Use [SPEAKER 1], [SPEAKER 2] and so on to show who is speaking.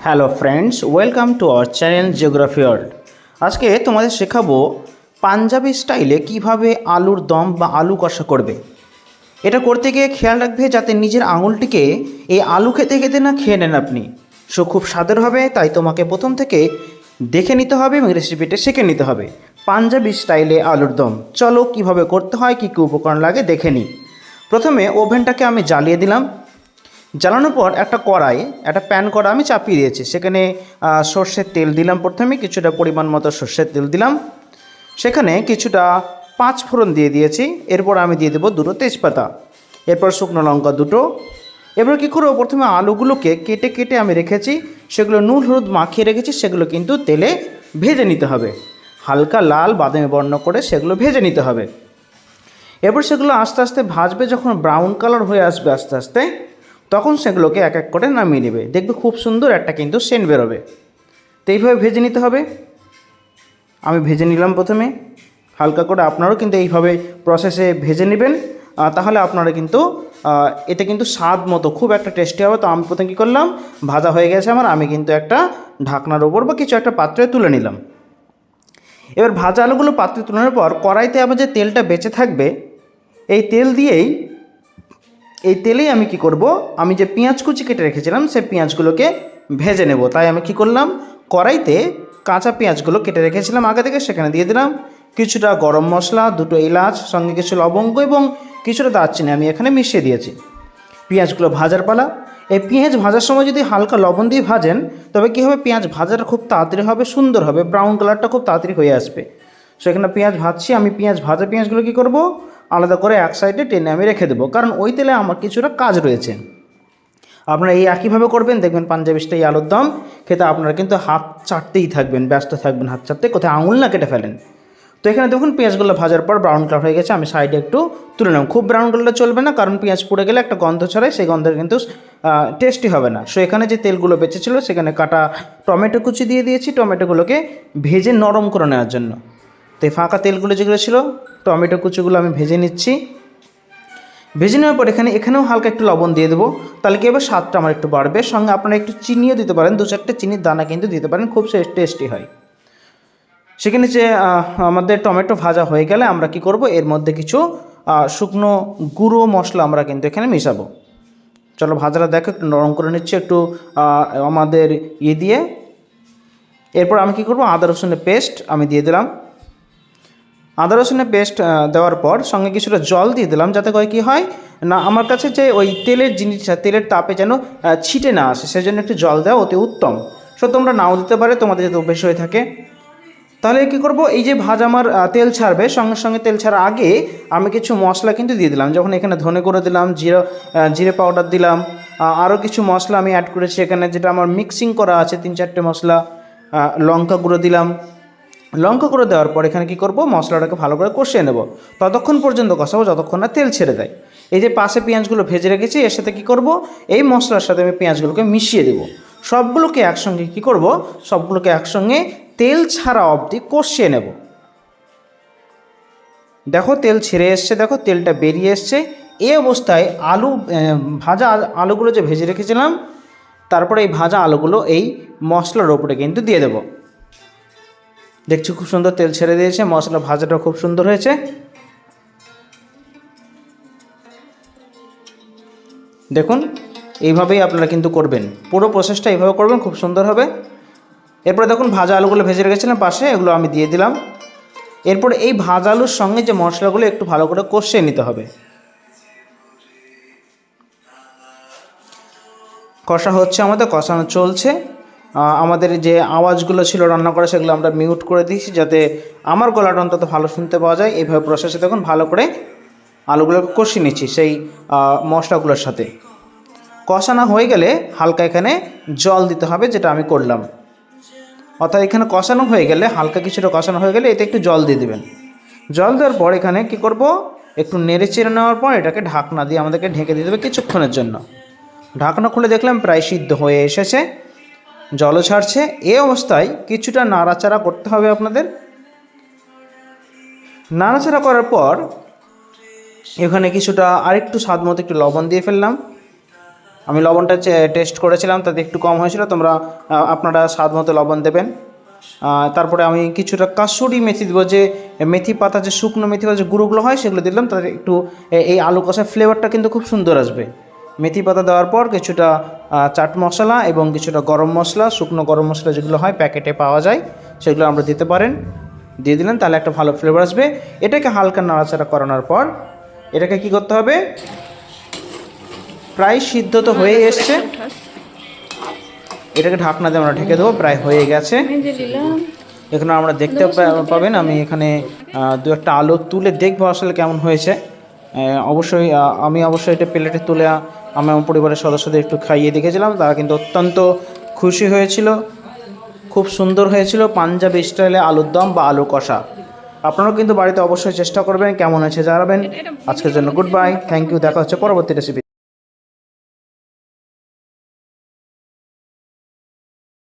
[SPEAKER 1] Hello friends, welcome to our channel geography world. আজকে তোমাদের শেখাবো পাঞ্জাবি স্টাইলে কীভাবে আলুর দম বা আলু কষা করবে। এটা করতে গিয়ে খেয়াল রাখবে যাতে নিজের আঙুলটিকে এই আলু খেতে খেতে না খেয়ে নেন আপনি। সো খুব স্বাদের হবে, তাই তোমাকে প্রথম থেকে দেখে নিতে হবে এবং রেসিপিটা শিখে নিতে হবে। পাঞ্জাবি স্টাইলে আলুর দম। চলো কীভাবে করতে হয়, কী কী উপকরণ লাগে দেখে নিই। প্রথমে ওভেনটাকে আমি জ্বালিয়ে দিলাম। জ্বালানোর পর একটা কড়াই, একটা প্যান কড়া আমি চাপিয়ে দিয়েছি। সেখানে সর্ষের তেল দিলাম প্রথমে, কিছুটা পরিমাণ মতো সর্ষের তেল দিলাম। সেখানে কিছুটা পাঁচ ফোড়ন দিয়ে দিয়েছি। এরপর আমি দিয়ে দেবো দুটো তেজপাতা। এরপর শুকনো লঙ্কা দুটো। এবার কী করব? প্রথমে আলুগুলোকে কেটে কেটে আমি রেখেছি। সেগুলো নুন, হলুদ মাখিয়ে রেখেছি। সেগুলো কিন্তু তেলে ভেজে নিতে হবে। হালকা লাল বাদামি বর্ণ করে সেগুলো ভেজে নিতে হবে। এরপর সেগুলো আস্তে আস্তে ভাজবে, যখন ব্রাউন কালার হয়ে আসবে আস্তে আস্তে। তখন সেগুলোকে এক এক করে নামিয়ে নেবে। দেখবে খুব সুন্দর একটা কিন্তু সেন্ট বেরোবে। তো এইভাবে ভেজে নিতে হবে। আমি ভেজে নিলাম প্রথমে। হালকা করে আপনারাও কিন্তু এইভাবে প্রসেসে ভেজে নেবেন। তাহলে আপনারা কিন্তু এতে কিন্তু স্বাদ মতো, খুব একটা টেস্টি হবে। তো আমি প্রথমে কী করলাম, ভাজা হয়ে গেছে আমার। আমি কিন্তু একটা ঢাকনার ওপর বা কিছু একটা পাত্রে তুলে নিলাম। এবার ভাজা আলুগুলো পাত্রে তোলানোর পর, কড়াইতে আমার যে তেলটা বেঁচে থাকবে, এই তেল দিয়েই এই তেলেই আমি কি করব? আমি যে পেঁয়াজ কুচি কেটে রেখেছিলাম, সেই পেঁয়াজগুলোকে ভেজে নেব। তাই আমি কি করলাম? কড়াইতে কাঁচা পেঁয়াজগুলো কেটে রেখেছিলাম আগে থেকে, সেখানে দিয়ে দিলাম। কিছুটা গরম মশলা, দুটো এলাচ, সঙ্গে কিছু লবঙ্গ এবং কিছুটা দারচিনি আমি এখানে মিশিয়ে দিয়েছি। পেঁয়াজগুলো ভাজার পালা। এই পেঁয়াজ ভাজার সময় যদি হালকা লবণ দিয়ে ভাজেন, তবে কী হবে? পেঁয়াজ ভাজাটা খুব তাড়াতাড়ি হবে, সুন্দর হবে ব্রাউন কালারটা খুব তাড়াতাড়ি হয়ে আসবে। সেখানে পেঁয়াজ ভাজছি, আমি পেঁয়াজ ভাজা পেঁয়াজগুলো কী করব? আলাদা করে এক সাইডে টেনে আমি রেখে দেবো। কারণ ওই তেলে আমার কিছুটা কাজ রয়েছে। আপনারা এই একইভাবে করবেন, দেখবেন পাঞ্জাবি স্টাইল আলুর দম, খেতে আপনারা কিন্তু হাত চাটতেই থাকবেন, ব্যস্ত থাকবেন, হাত চাটতে, কোথায় আঙুল না কেটে ফেলেন। তো এখানে দেখুন পেঁয়াজগুলো ভাজার পর ব্রাউন কালার হয়ে গেছে, আমি সাইডে একটু তুলে নেব খুব ব্রাউন কালারটা চলবে না, কারণ পেঁয়াজ পুড়ে গেলে একটা গন্ধ ছড়ায়, সেই গন্ধের কিন্তু টেস্টি হবে না। সো এখানে যে তেলগুলো বেঁচেছিলো, সেখানে কাটা টমেটো কুচি দিয়ে দিয়েছি, টমেটোগুলোকে ভেজে নরম করে নেওয়ার জন্য। তো এই ফাঁকা তেলগুলো যেগুলো ছিল, টমেটো কুচিগুলো আমি ভেজে নিচ্ছি। ভেজে নেওয়ার পর এখানে, এখানেও হালকা একটু লবণ দিয়ে দেবো। তাহলে কি হবে? স্বাদটা আমার একটু বাড়বে। সঙ্গে আপনারা একটু চিনিও দিতে পারেন। দু চারটে চিনির দানা কিন্তু দিতে পারেন। খুব টেস্টি হয়। সেখানে যে আমাদের টমেটো ভাজা হয়ে গেলে আমরা কি করব? এর মধ্যে কিছু শুকনো গুঁড়ো মশলা আমরা কিন্তু এখানে মিশাবো। চলো ভাজাটা দেখো, একটু নরম করে নিচ্ছি, একটু আমাদের ইয়ে দিয়ে। এরপর আমি কি করব? আদা রসুনের পেস্ট আমি দিয়ে দিলাম। আদা রসুনের পেস্ট দেওয়ার পর সঙ্গে কিছুটা জল দিয়ে দিলাম যাতে করে কী হয়, না, আমার কাছে যে ওই তেলের জিনিসটা, তেলের তাপে যেন ছিটে না আসে, সেজন্য একটু জল দেওয়া অতি উত্তম। সো তোমরা নাও দিতে পারে, তোমাদের যদি অভ্যেস হয়ে থাকে। তাহলে কী করব, এই যে ভাজ আমার তেল ছাড়বে, সঙ্গে সঙ্গে তেল ছাড়ার আগে আমি কিছু মশলা কিন্তু দিয়ে দিলাম। যখন এখানে ধনে করে দিলাম, জিরে জিরে পাউডার দিলাম আরও কিছু মশলা আমি অ্যাড করেছি। এখানে যেটা আমার মিক্সিং করা আছে, তিন চারটে মশলা লঙ্কা গুঁড়ো দিলাম লঙ্কা করে দেওয়ার পর এখানে কি করব? মশলাটাকে ভালো করে কষিয়ে নেব। ততক্ষণ পর্যন্ত কষাবো, যতক্ষণ না তেল ছেড়ে দেয়। এই যে পাশে পেঁয়াজগুলো ভেজে রেখেছি, এর সাথে কি করব? এই মশলার সাথে আমি পেঁয়াজগুলোকে মিশিয়ে দেবো। সবগুলোকে একসঙ্গে কি করব? সবগুলোকে একসঙ্গে তেল ছাড়া অবধি কষিয়ে নেব। দেখো, তেল ছেড়ে এসছে, দেখো, তেলটা বেরিয়ে এসছে। এই অবস্থায় আলু ভাজা আলুগুলো যে ভেজে রেখেছিলাম, তারপরে এই ভাজা আলুগুলো এই মশলার ওপরে কিন্তু দিয়ে দেবো। দেখছি খুব সুন্দর তেল ছেড়ে দিয়েছে, মশলা ভাজাটা খুব সুন্দর হয়েছে। দেখুন, এইভাবেই আপনারা কিন্তু করবেন। পুরো প্রসেসটা এইভাবে করবেন, খুব সুন্দর হবে। এরপরে দেখুন, ভাজা আলুগুলো ভেজে রেখেছিলাম পাশে, এগুলো আমি দিয়ে দিলাম। এরপর এই ভাজা আলুর সঙ্গে যে মশলাগুলো, একটু ভালো করে কষিয়ে নিতে হবে। কষা হচ্ছে আমাদের, কষানো চলছে। আমাদের যে আওয়াজগুলো ছিল রান্না করা, সেগুলো আমরা মিউট করে দিয়েছি যাতে আমার গলাটা অন্তত ভালো শুনতে পাওয়া যায়। এইভাবে প্রসেসে দেখুন, ভালো করে আলুগুলোকে কষিয়ে নিচ্ছি সেই মশলাগুলোর সাথে। কষানো হয়ে গেলে হালকা এখানে জল দিতে হবে, যেটা আমি করলাম। অর্থাৎ এখানে কষানো হয়ে গেলে, হালকা কিছুটা কষানো হয়ে গেলে এতে একটু জল দিয়ে দেবেন। জল দেওয়ার পর এখানে কি করব? একটু নেড়ে চেড়ে নেওয়ার পর এটাকে ঢাকনা দিয়ে আমাদেরকে ঢেকে দিতে হবে কিছুক্ষণের জন্য। ঢাকনা খুলে দেখলাম প্রায় সিদ্ধ হয়ে এসেছে। জলও ছাড়ছে। এই অবস্থায় কিছুটা নাড়াচাড়া করতে হবে আপনাদের। নাড়াচাড়া করার পর এখানে কিছুটা আরেকটু স্বাদ মতো একটু লবণ দিয়ে ফেললাম। আমি লবণটা টেস্ট করেছিলাম, তাতে একটু কম হয়েছিল। তোমরা আপনারা স্বাদ মতো লবণ দেবেন। তারপরে আমি কিছুটা কাসুরি মেথি দেবো। যে, মেথি পাতা, যে শুকনো মেথি পাতা যে গুঁড়োগুলো হয়, সেগুলো দিলাম। তাতে একটু এই আলু কষার ফ্লেভারটা কিন্তু খুব সুন্দর আসবে। মেথি পাতা দেওয়ার পর কিছুটা চাট মশলা এবং কিছুটা গরম মশলা, শুকনো গরম মশলা যেগুলো হয় প্যাকেটে পাওয়া যায়, সেগুলো আমরা দিতে পারেন। দিয়ে দিলেন, তাহলে একটা ভালো ফ্লেভার আসবে। এটাকে হালকা নাড়াচাড়া করানোর পর, এটাকে কি করতে হবে? প্রায় সিদ্ধ তো হয়ে এসছে। এটাকে ঢাকনা দিয়ে আমরা ঢেকে দেবো, প্রায় হয়ে গেছে। এখানে আমরা দেখতে পাবেন, আমি এখানে দু একটা আলু তুলে দেখব আসলে কেমন হয়েছে। অবশ্যই আমি অবশ্যই এটা প্লেটে তুলে আমি আমার পরিবারের সদস্যদের একটু খাইয়ে দেখেছিলাম, তারা কিন্তু অত্যন্ত খুশি হয়েছিল। খুব সুন্দর হয়েছিল পাঞ্জাবি স্টাইলে আলুর দম বা আলু কষা। আপনারাও কিন্তু বাড়িতে অবশ্যই চেষ্টা করবেন, কেমন হয়েছে জানাবেন। আজকের জন্য গুড বাই থ্যাংক ইউ দেখা হচ্ছে পরবর্তী রেসিপি